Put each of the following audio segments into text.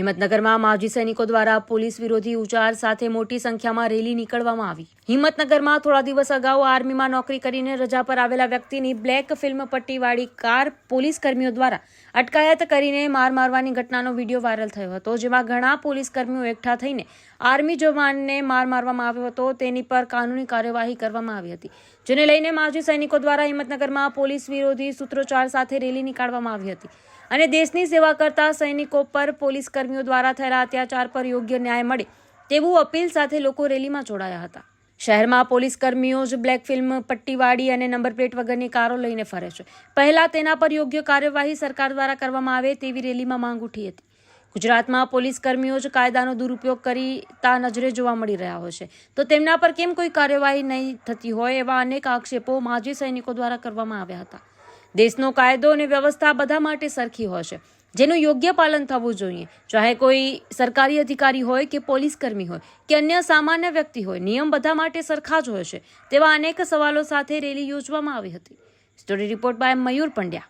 હિંમતનગરમાં માજી સૈનિકો દ્વારા પોલીસ વિરોધી ઉચ્ચાર સાથે મોટી સંખ્યામાં રેલી નીકળવામાં આવી. હિંમતનગરમાં થોડા દિવસ અગાઉ આર્મીમાં નોકરી કરીને રજા પર આવેલા વ્યક્તિની બ્લેક ફિલ્મ પટ્ટીવાળી કાર પોલીસ કર્મીઓ દ્વારા અટકાયત કરીને માર મારવાની ઘટનાનો વીડિયો વાયરલ થયો હતો, જેમાં ઘણા પોલીસ કર્મીઓ એકઠા થઈને આર્મી જવાનને માર મારવામાં આવ્યો હતો. તેની પર કાનૂની કાર્યવાહી કરવામાં આવી હતી, જેને લઈને માજી સૈનિકો દ્વારા હિંમતનગરમાં પોલીસ વિરોધી સૂત્રોચ્ચાર સાથે રેલી નીકાળવામાં આવી હતી અને દેશની સેવા કરતા સૈનિકો પર પોલીસ કર્મીઓ દ્વારા થયેલા અત્યાચાર પર યોગ્ય ન્યાય મળે તેવું અપીલ સાથે લોકો રેલીમાં જોડાયા હતા. શહેરમાં પોલીસ કર્મીઓ જ બ્લેક ફિલ્મ પટ્ટીવાળી અને નંબર પ્લેટ વગરની કારો લઈને ફરે છે. પહેલા તેના પર યોગ્ય કાર્યવાહી સરકાર દ્વારા કરવામાં આવે તેવી રેલીમાં માંગ ઉઠી હતી. ગુજરાતમાં પોલીસ કર્મીઓ જ કાયદાનો દુરુપયોગ કરીતા નજરે જોવા મળી રહ્યા હોય છે. તો તેમના પર કેમ કોઈ કાર્યવાહી નહીં થતી હોય એવા અનેક આક્ષેપો માજી સૈનિકો દ્વારા કરવામાં આવ્યા હતા. દેશનો કાયદો અને વ્યવસ્થા બધા માટે સરખી હોય છે. જેનું યોગ્ય પાલન થવું જોઈએ. ચાહે કોઈ સરકારી અધિકારી હોય કે પોલીસ કર્મી હોય, કે અન્ય સામાન્ય વ્યક્તિ હોય, નિયમ બધા માટે સરખા જ હોય છે, તેવા અનેક સવાલો સાથે રેલી યોજવામાં આવી હતી. Story report by Mayur Pandya.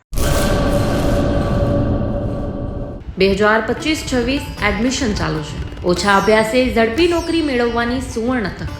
બે હજાર પચીસ છવ્વીસ એડમિશન ચાલુ છે. ઓછા અભ્યાસે ઝડપી નોકરી મેળવવાની સુવર્ણ તક.